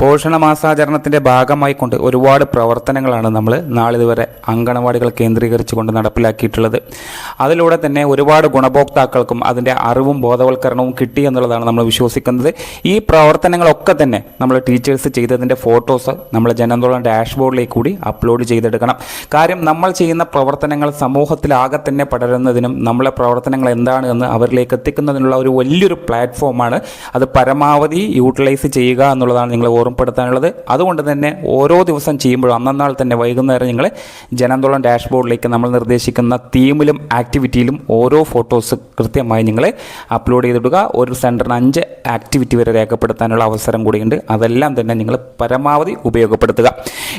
പോഷണ മാസാചരണത്തിന്റെ ഭാഗമായി കൊണ്ട് ഒരുപാട് പ്രവർത്തനങ്ങളാണ് നമ്മൾ നാളിതുവരെ അങ്കണവാടികൾ കേന്ദ്രീകരിച്ചുകൊണ്ട് നടപ്പിലാക്കിയിട്ടുള്ളത്. അതിലൂടെ തന്നെ ഒരുപാട് ഗുണഭോക്താക്കൾക്കും അതിന്റെ അറിവും ബോധവൽക്കരണവും കിട്ടി എന്നുള്ളതാണ് നമ്മൾ വിശ്വസിക്കുന്നത്. ഈ പ്രവർത്തനങ്ങളൊക്കെ തന്നെ നമ്മൾ ടീച്ചേഴ്സ് ചെയ്തതിന്റെ ഫോട്ടോസ് നമ്മൾ ജനന്തോളം ഡാഷ്ബോർഡിലേക്ക് കൂടി അപ്ലോഡ് ചെയ്തെടുക്കണം. കാര്യം നമ്മൾ ചെയ്യുന്ന പ്രവർത്തനങ്ങൾ സമൂഹത്തിലാകെ തന്നെ പടരുന്നതിനും നമ്മളെ പ്രവർത്തനങ്ങൾ എന്താണ് എന്ന് അവരിലേക്ക് എത്തിക്കുന്നതിനുള്ള ഒരു വലിയൊരു പ്ലാറ്റ്ഫോമാണ്. അത് പരമാവധി യൂട്ടിലൈസ് ചെയ്യുക എന്നുള്ളതാണ് നിങ്ങൾ ഓർമ്മപ്പെടുത്താനുള്ളത് അതുകൊണ്ട് തന്നെ ഓരോ ദിവസം ചെയ്യുമ്പോഴും അന്നന്നാൾ തന്നെ വൈകുന്നേരം നിങ്ങൾ ജനന്തോളം ഡാഷ്ബോർഡിലേക്ക് നമ്മൾ നിർദ്ദേശിക്കുന്ന തീമിലും ആക്ടിവിറ്റിയിലും ഓരോ ഫോട്ടോസ് കൃത്യമായി നിങ്ങൾ അപ്ലോഡ് ചെയ്തിടുക. ഒരു സെന്ററിന് അഞ്ച് ആക്ടിവിറ്റി വരെ രേഖപ്പെടുത്താനുള്ള അവസരം കൂടിയുണ്ട്. അതെല്ലാം തന്നെ നിങ്ങൾ പരമാവധി ഉപയോഗപ്പെടുത്തുക.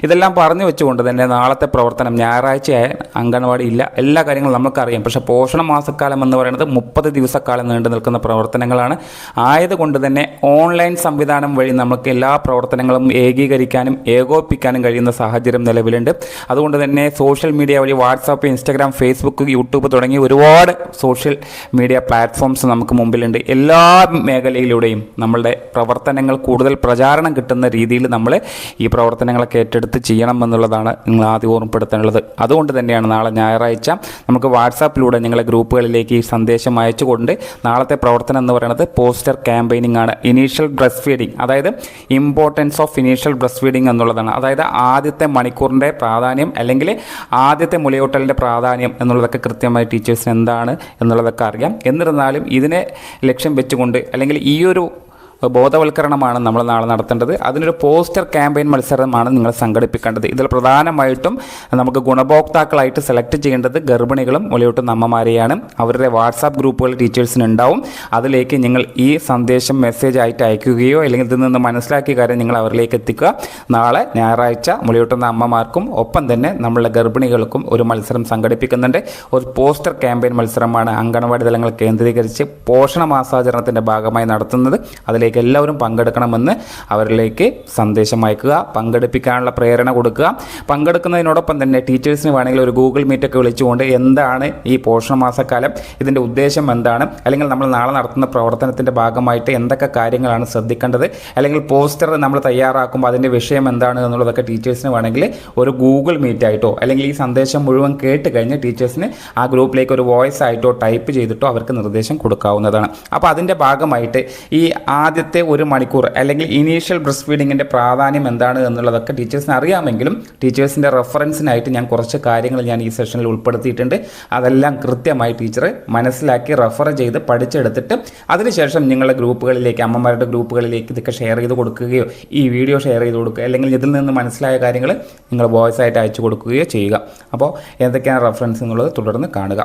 ഇതെല്ലാം പറഞ്ഞു വെച്ചുകൊണ്ട് തന്നെ നാളത്തെ പ്രവർത്തനം ഞായറാഴ്ച അംഗൻവാടി ഇല്ല. എല്ലാ കാര്യങ്ങളും നമുക്കറിയാം. പക്ഷേ പോഷണ മാസക്കാലം എന്ന് പറയുന്നത് മുപ്പത് ദിവസക്കാലം നീണ്ടു നിൽക്കുന്ന പ്രവർത്തനങ്ങളാണ്. ആയതുകൊണ്ട് തന്നെ ഓൺലൈൻ സംവിധാനം വഴി നമുക്ക് എല്ലാ പ്രവർത്തനങ്ങളും ഏകീകരിക്കാനും ഏകോപിപ്പിക്കാനും കഴിയുന്ന സാഹചര്യം നിലവിലുണ്ട്. അതുകൊണ്ട് തന്നെ സോഷ്യൽ മീഡിയ വഴി വാട്സാപ്പ് ഇൻസ്റ്റാഗ്രാം ഫേസ്ബുക്ക് യൂട്യൂബ് തുടങ്ങി ഒരുപാട് സോഷ്യൽ മീഡിയ പ്ലാറ്റ്ഫോംസ് നമുക്ക് മുമ്പിലുണ്ട്. എല്ലാ മേഖലയിലൂടെയും നമ്മളുടെ പ്രവർത്തനങ്ങൾ കൂടുതൽ പ്രചാരണം കിട്ടുന്ന രീതിയിൽ നമ്മൾ ഈ പ്രവർത്തനങ്ങളൊക്കെ ഏറ്റെടുത്ത് ചെയ്യണം എന്നുള്ളതാണ് നിങ്ങൾ ആദ്യം ഓർമ്മപ്പെടുത്താനുള്ളത് അതുകൊണ്ട് തന്നെയാണ് നാളെ ഞായറാഴ്ച നമുക്ക് വാട്സാപ്പിലൂടെ നിങ്ങളെ ഗ്രൂപ്പുകളിലേക്ക് ഈ സന്ദേശം അയച്ചുകൊണ്ട് നാളത്തെ പ്രവർത്തനം എന്ന് പറയുന്നത് പോസ്റ്റർ ക്യാമ്പയിനിങ് ആണ്. ഇനീഷ്യൽ ബ്രസ്റ്റ് ഫീഡിങ് അതായത് importance of initial breast feeding എന്നുള്ളതാണ്. അതായത് ആദ്യത്തെ മണിക്കൂറിന്റെ പ്രാധാന്യം അല്ലെങ്കിൽ ആദ്യത്തെ മുലയൂട്ടലിന്റെ പ്രാധാന്യം എന്നുള്ളതൊക്കെ കൃത്യമായി ടീച്ചേഴ്സിന് എന്താണ് എന്നുള്ളതൊക്കെ അറിയാം. എന്നിരുന്നാലും ഇതിനെ ലക്ഷ്യം വെച്ചുകൊണ്ട് അല്ലെങ്കിൽ ഈ ഒരു ബോധവൽക്കരണമാണ് നമ്മൾ നാളെ നടത്തേണ്ടത്. അതിനൊരു പോസ്റ്റർ ക്യാമ്പയിൻ മത്സരമാണ് നിങ്ങൾ സംഘടിപ്പിക്കേണ്ടത്. ഇതിൽ പ്രധാനമായിട്ടും നമുക്ക് ഗുണഭോക്താക്കളായിട്ട് സെലക്ട് ചെയ്യേണ്ടത് ഗർഭിണികളും മുലയൂട്ടുന്ന അമ്മമാരെയാണ്. അവരുടെ വാട്സാപ്പ് ഗ്രൂപ്പുകൾ ടീച്ചേഴ്സിന് ഉണ്ടാവും അതിലേക്ക് നിങ്ങൾ ഈ സന്ദേശം മെസ്സേജ് ആയിട്ട് അയക്കുകയോ അല്ലെങ്കിൽ ഇതിൽ നിന്ന് മനസ്സിലാക്കിയ കാര്യം നിങ്ങൾ അവരിലേക്ക് എത്തിക്കുക. നാളെ ഞായറാഴ്ച മുലയൂട്ടുന്ന അമ്മമാർക്കും ഒപ്പം തന്നെ നമ്മളുടെ ഗർഭിണികൾക്കും ഒരു മത്സരം സംഘടിപ്പിക്കുന്നുണ്ട്. ഒരു പോസ്റ്റർ ക്യാമ്പയിൻ മത്സരമാണ് അങ്കണവാടി തലങ്ങൾ കേന്ദ്രീകരിച്ച് പോഷണ മാസാചരണത്തിന്റെ ഭാഗമായി നടത്തുന്നത്. അതിലേക്ക് എല്ലാവരും പങ്കെടുക്കണമെന്ന് അവരിലേക്ക് സന്ദേശം അയക്കുക പങ്കെടുപ്പിക്കാനുള്ള പ്രേരണ കൊടുക്കുക. പങ്കെടുക്കുന്നതിനോടൊപ്പം തന്നെ ടീച്ചേഴ്സിന് വേണമെങ്കിൽ ഒരു ഗൂഗിൾ മീറ്റൊക്കെ വിളിച്ചുകൊണ്ട് എന്താണ് ഈ പോഷണ മാസക്കാലം ഇതിന്റെ ഉദ്ദേശം എന്താണ് അല്ലെങ്കിൽ നമ്മൾ നാളെ നടത്തുന്ന പ്രവർത്തനത്തിന്റെ ഭാഗമായിട്ട് എന്തൊക്കെ കാര്യങ്ങളാണ് ശ്രദ്ധിക്കേണ്ടത് അല്ലെങ്കിൽ പോസ്റ്റർ നമ്മൾ തയ്യാറാക്കുമ്പോൾ അതിന്റെ വിഷയം എന്താണ് എന്നുള്ളതൊക്കെ ടീച്ചേഴ്സിന് വേണമെങ്കിൽ ഒരു ഗൂഗിൾ മീറ്റ് ആയിട്ടോ അല്ലെങ്കിൽ ഈ സന്ദേശം മുഴുവൻ കേട്ട് കഴിഞ്ഞ് ടീച്ചേഴ്സിന് ആ ഗ്രൂപ്പിലേക്ക് ഒരു വോയിസ് ആയിട്ടോ ടൈപ്പ് ചെയ്തിട്ടോ അവർക്ക് നിർദ്ദേശം കൊടുക്കാവുന്നതാണ്. അപ്പോൾ അതിന്റെ ഭാഗമായിട്ട് ഈ ആദ്യത്തെ ഒരു മണിക്കൂർ അല്ലെങ്കിൽ ഇനീഷ്യൽ ബ്രസ്റ്റ് ഫീഡിങ്ങിന്റെ പ്രാധാന്യം എന്താണ് എന്നുള്ളതൊക്കെ ടീച്ചേഴ്സിന് അറിയാമെങ്കിലും ടീച്ചേഴ്സിന്റെ റെഫറൻസിനായിട്ട് ഞാൻ കുറച്ച് കാര്യങ്ങൾ ഞാൻ ഈ സെഷനിൽ ഉൾപ്പെടുത്തിയിട്ടുണ്ട്. അതെല്ലാം കൃത്യമായി ടീച്ചർ മനസ്സിലാക്കി റെഫർ ചെയ്ത് പഠിച്ചെടുത്തിട്ട് അതിനുശേഷം നിങ്ങളുടെ ഗ്രൂപ്പുകളിലേക്ക് അമ്മമാരുടെ ഗ്രൂപ്പുകളിലേക്ക് ഇതൊക്കെ ഷെയർ ചെയ്ത് കൊടുക്കുകയോ ഈ വീഡിയോ ഷെയർ ചെയ്ത് കൊടുക്കുക അല്ലെങ്കിൽ ഇതിൽ നിന്ന് മനസ്സിലായ കാര്യങ്ങൾ നിങ്ങൾ വോയിസ് ആയിട്ട് അയച്ചു കൊടുക്കുകയോ ചെയ്യുക. അപ്പോൾ എന്തൊക്കെയാണ് റെഫറൻസ് എന്നുള്ളത് തുടർന്ന് കാണുക.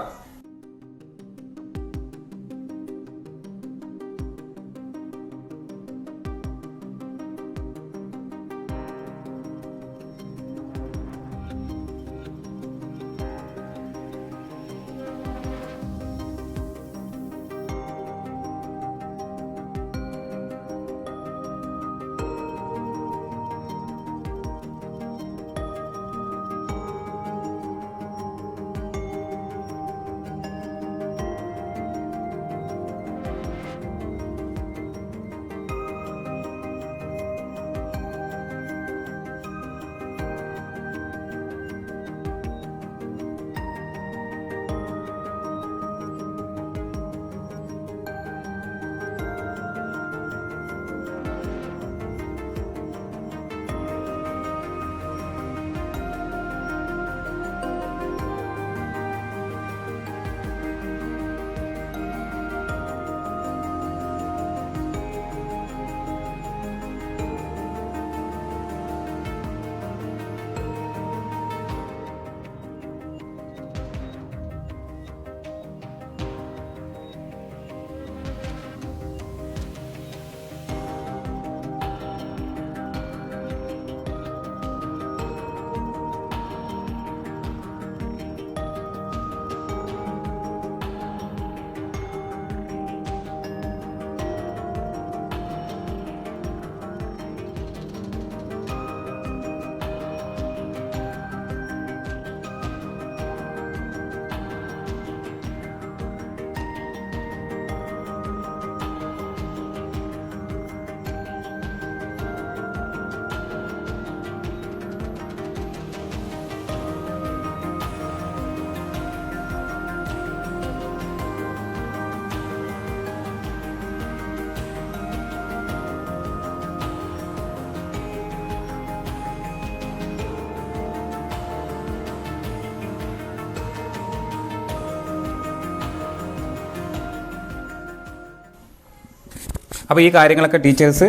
അപ്പോൾ ഈ കാര്യങ്ങളൊക്കെ ടീച്ചേഴ്സ്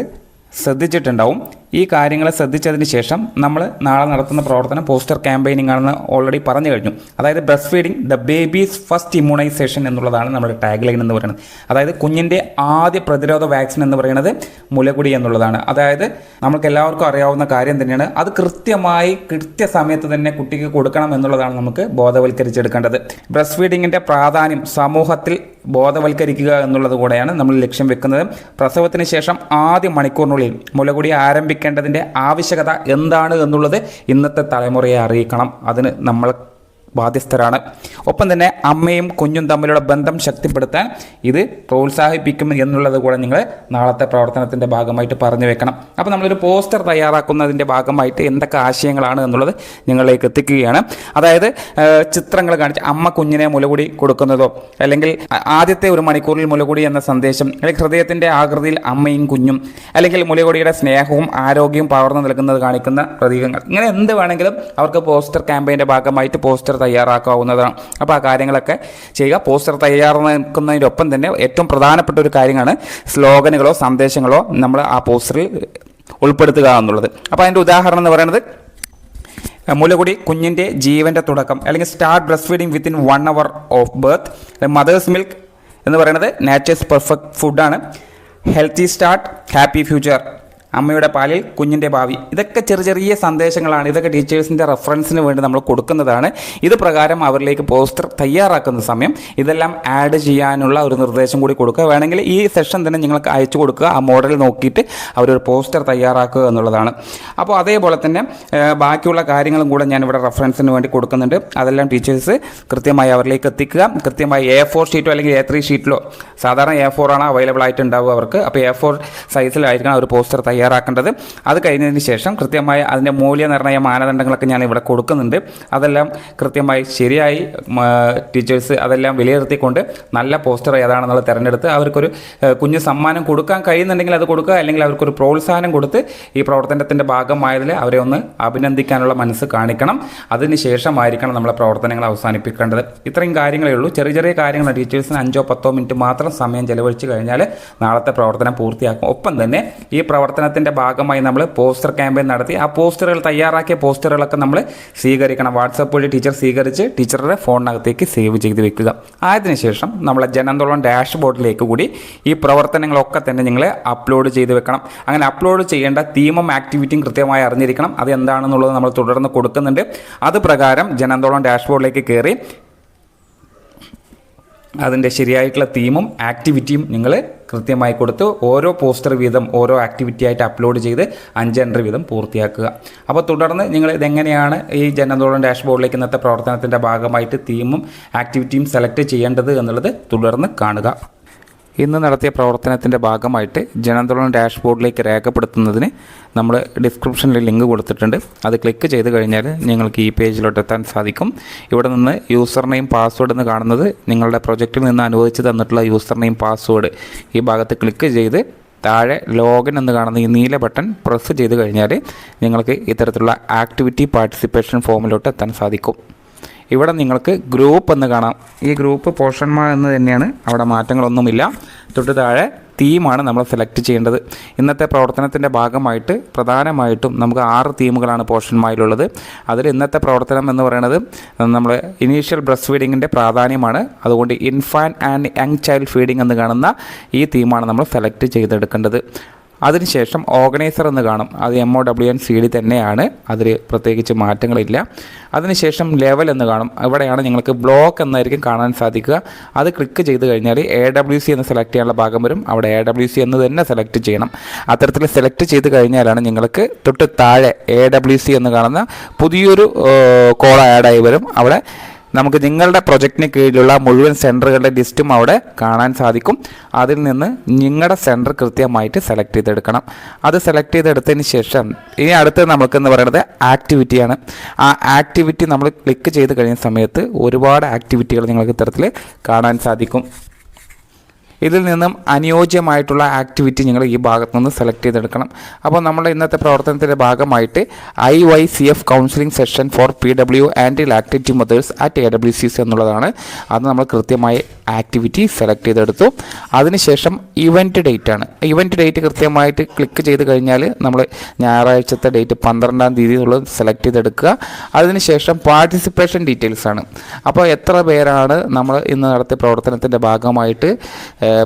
ശ്രദ്ധിച്ചിട്ടുണ്ടാവും. ഈ കാര്യങ്ങളെ ശ്രദ്ധിച്ചതിന് ശേഷം നമ്മൾ നാളെ നടത്തുന്ന പ്രവർത്തനം പോസ്റ്റർ ക്യാമ്പയിനിങ് ആണെന്ന് ഓൾറെഡി പറഞ്ഞു കഴിഞ്ഞു. അതായത് breast feeding the babies first immunisation എന്നുള്ളതാണ് നമ്മുടെ ടാഗ് ലൈൻ എന്ന് പറയുന്നത്. അതായത് കുഞ്ഞിന്റെ ആദ്യ പ്രതിരോധ വാക്സിൻ എന്ന് പറയുന്നത് മുലകുടി എന്നുള്ളതാണ്. അതായത് നമുക്ക് എല്ലാവർക്കും അറിയാവുന്ന കാര്യം തന്നെയാണ്. അത് കൃത്യമായി കൃത്യസമയത്ത് തന്നെ കുട്ടിക്ക് കൊടുക്കണം എന്നുള്ളതാണ് നമുക്ക് ബോധവൽക്കരിച്ചെടുക്കേണ്ടത്. ബ്രസ്റ്റ് ഫീഡിങ്ങിന്റെ പ്രാധാന്യം സമൂഹത്തിൽ ബോധവൽക്കരിക്കുക എന്നുള്ളത് കൂടെയാണ് നമ്മൾ ലക്ഷ്യം വെക്കുന്നത്. പ്രസവത്തിന് ശേഷം ആദ്യ മണിക്കൂറിനുള്ളിൽ മുലകുടി ആരംഭിക്കേണ്ടതിന്റെ ആവശ്യകത എന്താണ് എന്നുള്ളത് ഇന്നത്തെ തലമുറയെ അറിയിക്കണം. അതിന് നമ്മൾ ബാധ്യസ്ഥരാണ്. ഒപ്പം തന്നെ അമ്മയും കുഞ്ഞും തമ്മിലുള്ള ബന്ധം ശക്തിപ്പെടുത്താൻ ഇത് പ്രോത്സാഹിപ്പിക്കും എന്നുള്ളത് കൂടെ നിങ്ങൾ നാളത്തെ പ്രവർത്തനത്തിന്റെ ഭാഗമായിട്ട് പറഞ്ഞു വെക്കണം. അപ്പോൾ നമ്മളൊരു പോസ്റ്റർ തയ്യാറാക്കുന്നതിന്റെ ഭാഗമായിട്ട് എന്തൊക്കെ ആശയങ്ങളാണ് എന്നുള്ളത് നിങ്ങളിലേക്ക് എത്തിക്കുകയാണ്. അതായത് ചിത്രങ്ങൾ കാണിച്ച് അമ്മ കുഞ്ഞിനെ മുലകുടി കൊടുക്കുന്നതോ അല്ലെങ്കിൽ ആദ്യത്തെ ഒരു മണിക്കൂറിൽ മുലകുടി എന്ന സന്ദേശം അല്ലെങ്കിൽ ഹൃദയത്തിന്റെ ആകൃതിയിൽ അമ്മയും കുഞ്ഞും അല്ലെങ്കിൽ മുലകുടിയുടെ സ്നേഹവും ആരോഗ്യവും പകർന്നു നൽകുന്നത് കാണിക്കുന്ന പ്രതീകങ്ങൾ. ഇങ്ങനെ എന്ത് വേണമെങ്കിലും അവർക്ക് പോസ്റ്റർ ക്യാമ്പയിന്റെ ഭാഗമായിട്ട് പോസ്റ്റർ തയ്യാറാക്കാവുന്നതാണ്. അപ്പോൾ ആ കാര്യങ്ങളൊക്കെ ചെയ്യുക. പോസ്റ്റർ തയ്യാറാക്കുന്നതിനൊപ്പം തന്നെ ഏറ്റവും പ്രധാനപ്പെട്ട ഒരു കാര്യമാണ് സ്ലോഗനുകളോ സന്ദേശങ്ങളോ നമ്മൾ ആ പോസ്റ്ററിൽ ഉൾപ്പെടുത്തുക എന്നുള്ളത്. അപ്പോൾ അതിന്റെ ഉദാഹരണം എന്ന് പറയുന്നത് മുലകുടി കുഞ്ഞിന്റെ ജീവന്റെ തുടക്കം അല്ലെങ്കിൽ start breast feeding within one hour of birth mother's milk എന്ന് പറയുന്നത് നാച്ചേഴ്സ് പെർഫെക്റ്റ് ഫുഡാണ് ഹെൽത്തി സ്റ്റാർട്ട് ഹാപ്പി ഫ്യൂച്ചർ അമ്മയുടെ പാലിൽ കുഞ്ഞിന്റെ ഭാവി. ഇതൊക്കെ ചെറിയ ചെറിയ സന്ദേശങ്ങളാണ്. ഇതൊക്കെ ടീച്ചേഴ്സിന്റെ റെഫറൻസിന് വേണ്ടി നമ്മൾ കൊടുക്കുന്നതാണ്. ഇത് പ്രകാരം അവരിലേക്ക് പോസ്റ്റർ തയ്യാറാക്കുന്ന സമയം ഇതെല്ലാം ആഡ് ചെയ്യാനുള്ള ഒരു നിർദ്ദേശം കൂടി കൊടുക്കുക. വേണമെങ്കിൽ ഈ സെഷൻ തന്നെ നിങ്ങൾക്ക് അയച്ചു കൊടുക്കുക. ആ മോഡൽ നോക്കിയിട്ട് അവരൊരു പോസ്റ്റർ തയ്യാറാക്കുക എന്നുള്ളതാണ്. അപ്പോൾ അതേപോലെ തന്നെ ബാക്കിയുള്ള കാര്യങ്ങളും കൂടെ ഞാൻ ഇവിടെ റെഫറൻസിന് വേണ്ടി കൊടുക്കുന്നുണ്ട്. അതെല്ലാം ടീച്ചേഴ്സ് കൃത്യമായി അവരിലേക്ക് എത്തിക്കുക. കൃത്യമായി എ ഫോർ ഷീറ്റോ അല്ലെങ്കിൽ എ ത്രീ ഷീറ്റിലോ സാധാരണ എ ഫോർ ആണ് അവൈലബിൾ ആയിട്ടുണ്ടാവുക അവർക്ക്. അപ്പോൾ എ ഫോർ സൈസിലായിരിക്കണം അവർ പോസ്റ്റർ തയ്യാറാക്കുക തയ്യാറാക്കേണ്ടത്. അത് കഴിഞ്ഞതിന് ശേഷം കൃത്യമായ അതിന്റെ മൂല്യനിർണയ മാനദണ്ഡങ്ങളൊക്കെ ഞാൻ ഇവിടെ കൊടുക്കുന്നുണ്ട്. അതെല്ലാം കൃത്യമായി ശരിയായി ടീച്ചേഴ്സ് അതെല്ലാം വിലയിരുത്തിക്കൊണ്ട് നല്ല പോസ്റ്റർ ഏതാണെന്നുള്ളത് തിരഞ്ഞെടുത്ത് അവർക്കൊരു കുഞ്ഞു സമ്മാനം കൊടുക്കാൻ കഴിയുന്നുണ്ടെങ്കിൽ അത് കൊടുക്കുക. അല്ലെങ്കിൽ അവർക്കൊരു പ്രോത്സാഹനം കൊടുത്ത് ഈ പ്രവർത്തനത്തിന്റെ ഭാഗമായതിൽ അവരെ ഒന്ന് അഭിനന്ദിക്കാനുള്ള മനസ്സ് കാണിക്കണം. അതിന് ശേഷമായിരിക്കണം നമ്മളെ പ്രവർത്തനങ്ങൾ അവസാനിപ്പിക്കേണ്ടത്. ഇത്രയും കാര്യങ്ങളേ ഉള്ളൂ. ചെറിയ ചെറിയ കാര്യങ്ങൾ ടീച്ചേഴ്സിന് അഞ്ചോ പത്തോ മിനിറ്റ് മാത്രം സമയം ചെലവഴിച്ച് കഴിഞ്ഞാൽ നാളത്തെ പ്രവർത്തനം പൂർത്തിയാക്കും. ഒപ്പം തന്നെ ഈ പ്രവർത്തനത്തിൽ പ്രവർത്തനത്തിന്റെ ഭാഗമായി നമ്മൾ പോസ്റ്റർ ക്യാമ്പയിൻ നടത്തി. ആ പോസ്റ്ററുകൾ തയ്യാറാക്കിയ പോസ്റ്ററുകളൊക്കെ നമ്മൾ സ്വീകരിക്കണം. വാട്സപ്പ് വഴി ടീച്ചർ സ്വീകരിച്ച് ടീച്ചറുടെ ഫോണിനകത്തേക്ക് സേവ് ചെയ്ത് വെക്കുക. അതിനുശേഷം നമ്മളെ ജനന്തോളം ഡാഷ് ബോർഡിലേക്ക് കൂടി ഈ പ്രവർത്തനങ്ങളൊക്കെ തന്നെ നിങ്ങൾ അപ്ലോഡ് ചെയ്ത് വെക്കണം. അങ്ങനെ അപ്ലോഡ് ചെയ്യേണ്ട തീമും ആക്ടിവിറ്റിയും കൃത്യമായി അറിഞ്ഞിരിക്കണം. അത് എന്താണെന്നുള്ളത് നമ്മൾ തുടർന്ന് കൊടുക്കുന്നുണ്ട്. അത് പ്രകാരം ജനന്തോളം ഡാഷ് ബോർഡിലേക്ക് കയറി അതിന്റെ ശരിയായിട്ടുള്ള തീമും ആക്ടിവിറ്റിയും നിങ്ങൾ കൃത്യമായി കൊടുത്ത് ഓരോ പോസ്റ്റർ വീതം ഓരോ ആക്ടിവിറ്റി ആയിട്ട് അപ്ലോഡ് ചെയ്ത് അഞ്ച് എൻട്രി വീതം പൂർത്തിയാക്കുക. അപ്പോൾ തുടർന്ന് നിങ്ങൾ ഇതെങ്ങനെയാണ് ഈ ജനന്തോളം ഡാഷ്ബോർഡിലേക്ക് ഇന്നത്തെ പ്രവർത്തനത്തിന്റെ ഭാഗമായിട്ട് തീമും ആക്ടിവിറ്റിയും സെലക്ട് ചെയ്യേണ്ടത് എന്നുള്ളത് തുടർന്ന് കാണുക. ഇന്ന് നടത്തിയ പ്രവർത്തനത്തിന്റെ ഭാഗമായിട്ട് ജനാന്തോളം ഡാഷ്ബോർഡിലേക്ക് രേഖപ്പെടുത്തുന്നതിന് നമ്മൾ ഡിസ്ക്രിപ്ഷനിൽ ലിങ്ക് കൊടുത്തിട്ടുണ്ട്. അത് ക്ലിക്ക് ചെയ്ത് കഴിഞ്ഞാൽ നിങ്ങൾക്ക് ഈ പേജിലോട്ട് എത്താൻ സാധിക്കും. ഇവിടെ നിന്ന് യൂസർ നെയിം പാസ്വേഡ് എന്ന് കാണുന്നത് നിങ്ങളുടെ പ്രൊജക്റ്റിൽ നിന്ന് അനുവദിച്ച് തന്നിട്ടുള്ള യൂസർ നെയിം പാസ്വേഡ് ഈ ഭാഗത്ത് ക്ലിക്ക് ചെയ്ത് താഴെ ലോഗിൻ എന്ന് കാണുന്ന ഈ നീല ബട്ടൺ പ്രസ് ചെയ്ത് കഴിഞ്ഞാൽ നിങ്ങൾക്ക് ഇത്തരത്തിലുള്ള ആക്ടിവിറ്റി പാർട്ടിസിപ്പേഷൻ ഫോമിലോട്ട് എത്താൻ സാധിക്കും. ഇവിടെ നിങ്ങൾക്ക് ഗ്രൂപ്പ് എന്ന് കാണാം. ഈ ഗ്രൂപ്പ് പോർഷന്മാർ എന്ന് തന്നെയാണ്. അവിടെ മാറ്റങ്ങളൊന്നുമില്ല. തൊട്ട് താഴെ തീമാണ് നമ്മൾ സെലക്ട് ചെയ്യേണ്ടത്. ഇന്നത്തെ പ്രവർത്തനത്തിന്റെ ഭാഗമായിട്ട് പ്രധാനമായിട്ടും നമുക്ക് ആറ് തീമുകളാണ് പോർഷന്മാരിലുള്ളത് അതിൽ ഇന്നത്തെ പ്രവർത്തനം എന്ന് പറയുന്നത് നമ്മൾ ഇനീഷ്യൽ ബ്രസ്റ്റ് ഫീഡിങ്ങിന്റെ പ്രാധാന്യമാണ്. അതുകൊണ്ട് infant and young child feeding എന്ന് കാണുന്ന ഈ തീമാണ് നമ്മൾ സെലക്ട് ചെയ്തെടുക്കേണ്ടത്. അതിനുശേഷം ഓർഗനൈസർ എന്ന് കാണും. അത് M O W N C D തന്നെയാണ്. അതിൽ പ്രത്യേകിച്ച് മാറ്റങ്ങളില്ല. അതിനുശേഷം ലെവൽ എന്ന് കാണും. ഇവിടെയാണ് നിങ്ങൾക്ക് ബ്ലോക്ക് എന്നായിരിക്കും കാണാൻ സാധിക്കുക. അത് ക്ലിക്ക് ചെയ്ത് കഴിഞ്ഞാൽ എ ഡബ്ല്യു സി എന്ന് സെലക്ട് ചെയ്യാനുള്ള ഭാഗം വരും. അവിടെ എ ഡബ്ല്യു സി എന്ന് തന്നെ സെലക്ട് ചെയ്യണം. അത്തരത്തിൽ സെലക്ട് ചെയ്ത് കഴിഞ്ഞാലാണ് നിങ്ങൾക്ക് തൊട്ട് താഴെ എ ഡബ്ല്യു സി എന്ന് കാണുന്ന പുതിയൊരു കോൾ ആഡായി വരും. അവിടെ നമുക്ക് നിങ്ങളുടെ പ്രൊജക്റ്റിന് കീഴിലുള്ള മുഴുവൻ സെന്ററുകളുടെ ലിസ്റ്റും അവിടെ കാണാൻ സാധിക്കും. അതിൽ നിന്ന് നിങ്ങളുടെ സെന്റർ കൃത്യമായിട്ട് സെലക്ട് ചെയ്തെടുക്കണം. അത് സെലക്ട് ചെയ്തെടുത്തതിന് ശേഷം ഇനി അടുത്ത് നമുക്കെന്ന് പറയുന്നത് ആക്ടിവിറ്റിയാണ് ആ ആക്ടിവിറ്റി നമ്മൾ ക്ലിക്ക് ചെയ്ത് കഴിയുന്ന സമയത്ത് ഒരുപാട് ആക്ടിവിറ്റികൾ നിങ്ങൾക്ക് ഇത്തരത്തിൽ കാണാൻ സാധിക്കും. ഇതിൽ നിന്നും അനുയോജ്യമായിട്ടുള്ള ആക്ടിവിറ്റി നിങ്ങൾ ഈ ഭാഗത്ത് നിന്ന് സെലക്ട് ചെയ്തെടുക്കണം. അപ്പോൾ നമ്മുടെ ഇന്നത്തെ പ്രവർത്തനത്തിന്റെ ഭാഗമായിട്ട് I Y C F counselling session for P W and lactating methods at A W C എന്നുള്ളതാണ്. അത് നമ്മൾ കൃത്യമായി ആക്ടിവിറ്റി സെലക്ട് ചെയ്തെടുത്തു. അതിനുശേഷം ഇവന്റ് ഡേറ്റ് ആണ്. ഇവന്റ് ഡേറ്റ് കൃത്യമായിട്ട് ക്ലിക്ക് ചെയ്ത് കഴിഞ്ഞാൽ നമ്മൾ ഞായറാഴ്ചത്തെ ഡേറ്റ് പന്ത്രണ്ടാം തീയതി എന്നുള്ളത് സെലക്ട് ചെയ്തെടുക്കുക. അതിനുശേഷം പാർട്ടിസിപ്പേഷൻ ഡീറ്റെയിൽസ് ആണ്. അപ്പോൾ എത്ര പേരാണ് നമ്മൾ ഇന്ന് നടത്തിയ പ്രവർത്തനത്തിന്റെ ഭാഗമായിട്ട്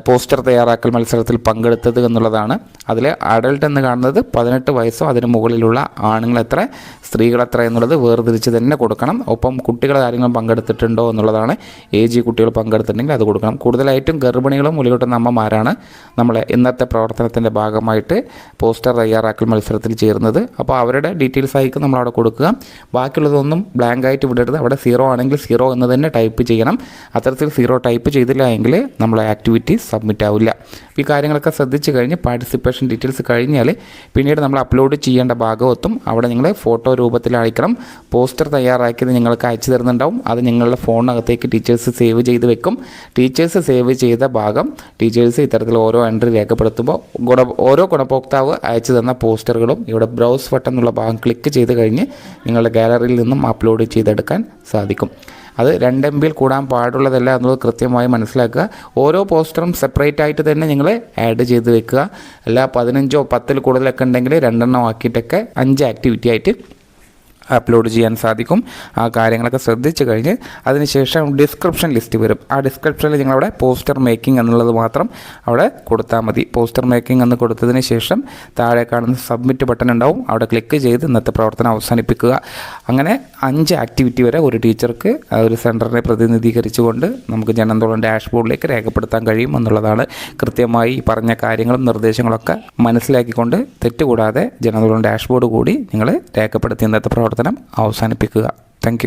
പോസ്റ്റർ തയ്യാറാക്കൽ മത്സരത്തിൽ പങ്കെടുത്തത് എന്നുള്ളതാണ്. അതിൽ അഡൾട്ട് എന്ന് കാണുന്നത് പതിനെട്ട് വയസ്സോ അതിന് മുകളിലുള്ള ആണുങ്ങൾ എത്ര സ്ത്രീകൾ എത്ര എന്നുള്ളത് വേർതിരിച്ച് തന്നെ കൊടുക്കണം. ഒപ്പം കുട്ടികൾ ആരെങ്കിലും പങ്കെടുത്തിട്ടുണ്ടോ എന്നുള്ളതാണ്. ഏജ് കുട്ടികൾ പങ്കെടുത്തിട്ടുണ്ടെങ്കിൽ അത് കൊടുക്കണം. കൂടുതലായിട്ടും ഗർഭിണികളും മുലയൂട്ടുന്ന അമ്മമാരാണ് നമ്മളെ ഇന്നത്തെ പ്രവർത്തനത്തിന്റെ ഭാഗമായിട്ട് പോസ്റ്റർ തയ്യാറാക്കൽ മത്സരത്തിൽ ചേരുന്നത്. അപ്പോൾ അവരുടെ ഡീറ്റെയിൽസ് ആയിരിക്കും നമ്മളവിടെ കൊടുക്കുക. ബാക്കിയുള്ളതൊന്നും ബ്ലാങ്ക് ആയിട്ട് വിടരുത്. അവിടെ സീറോ ആണെങ്കിൽ സീറോ എന്ന് തന്നെ ടൈപ്പ് ചെയ്യണം. അത്തരത്തിൽ സീറോ ടൈപ്പ് ചെയ്തില്ല എങ്കിൽ നമ്മളെ ആക്ടിവിറ്റി സബ്മിറ്റ് ആവില്ല. ഈ കാര്യങ്ങളൊക്കെ ശ്രദ്ധിച്ച് കഴിഞ്ഞ് പാർട്ടിസിപ്പേഷൻ ഡീറ്റെയിൽസ് കഴിഞ്ഞാൽ പിന്നീട് നമ്മൾ അപ്ലോഡ് ചെയ്യേണ്ട ഭാഗമെത്തും അവിടെ നിങ്ങൾ ഫോട്ടോ രൂപത്തിൽ അയക്കണം. പോസ്റ്റർ തയ്യാറാക്കിയത് നിങ്ങൾക്ക് അയച്ചു തരുന്നുണ്ടാവും. അത് നിങ്ങളുടെ ഫോണിനകത്തേക്ക് ടീച്ചേഴ്സ് സേവ് ചെയ്ത് വെക്കും. ടീച്ചേഴ്സ് സേവ് ചെയ്ത ഭാഗം ടീച്ചേഴ്സ് ഇത്തരത്തിൽ ഓരോ എൻട്രി രേഖപ്പെടുത്തുമ്പോൾ ഗുണ ഓരോ ഗുണഭോക്താവ് അയച്ചു തന്ന പോസ്റ്ററുകളും ഇവിടെ ബ്രൗസ് ബട്ടൺ എന്നുള്ള ഭാഗം ക്ലിക്ക് ചെയ്ത് കഴിഞ്ഞ് നിങ്ങളുടെ ഗാലറിയിൽ നിന്നും അപ്ലോഡ് ചെയ്തെടുക്കാൻ സാധിക്കും. അത് രണ്ട് എം ബിയിൽ കൂടാൻ പാടുള്ളതല്ല എന്നുള്ളത് കൃത്യമായി മനസ്സിലാക്കുക. ഓരോ പോസ്റ്ററും സെപ്പറേറ്റ് ആയിട്ട് തന്നെ നിങ്ങൾ ആഡ് ചെയ്ത് വെക്കുക. അല്ല പതിനഞ്ചോ പത്തിൽ കൂടുതലൊക്കെ ഉണ്ടെങ്കിൽ രണ്ടെണ്ണം ആക്കിയിട്ടൊക്കെ അഞ്ച് ആക്ടിവിറ്റി ആയിട്ട് അപ്ലോഡ് ചെയ്യാൻ സാധിക്കും. ആ കാര്യങ്ങളൊക്കെ ശ്രദ്ധിച്ചു കഴിഞ്ഞ് അതിനുശേഷം ഡിസ്ക്രിപ്ഷൻ ലിസ്റ്റ് വരും. ആ ഡിസ്ക്രിപ്ഷനിൽ നിങ്ങളവിടെ പോസ്റ്റർ മേക്കിംഗ് എന്നുള്ളത് മാത്രം അവിടെ കൊടുത്താൽ മതി. പോസ്റ്റർ മേക്കിംഗ് എന്ന് കൊടുത്തതിന് ശേഷം താഴെ കാണുന്ന സബ്മിറ്റ് ബട്ടൺ ഉണ്ടാവും. അവിടെ ക്ലിക്ക് ചെയ്ത് ഇന്നത്തെ പ്രവർത്തനം അവസാനിപ്പിക്കുക. അങ്ങനെ അഞ്ച് ആക്ടിവിറ്റി വരെ ഒരു ടീച്ചർക്ക് ആ ഒരു സെന്ററിനെ പ്രതിനിധീകരിച്ചുകൊണ്ട് നമുക്ക് ജനന്തോളം ഡാഷ്ബോർഡിലേക്ക് രേഖപ്പെടുത്താൻ കഴിയും എന്നുള്ളതാണ് കൃത്യമായി പറഞ്ഞ കാര്യങ്ങളും നിർദ്ദേശങ്ങളൊക്കെ മനസ്സിലാക്കിക്കൊണ്ട് തെറ്റുകൂടാതെ ജനന്തോളം ഡാഷ്ബോർഡ് കൂടി നിങ്ങൾ രേഖപ്പെടുത്തി ഇന്നത്തെ പ്രവർത്തനം അവസാനിപ്പിക്കുക. താങ്ക്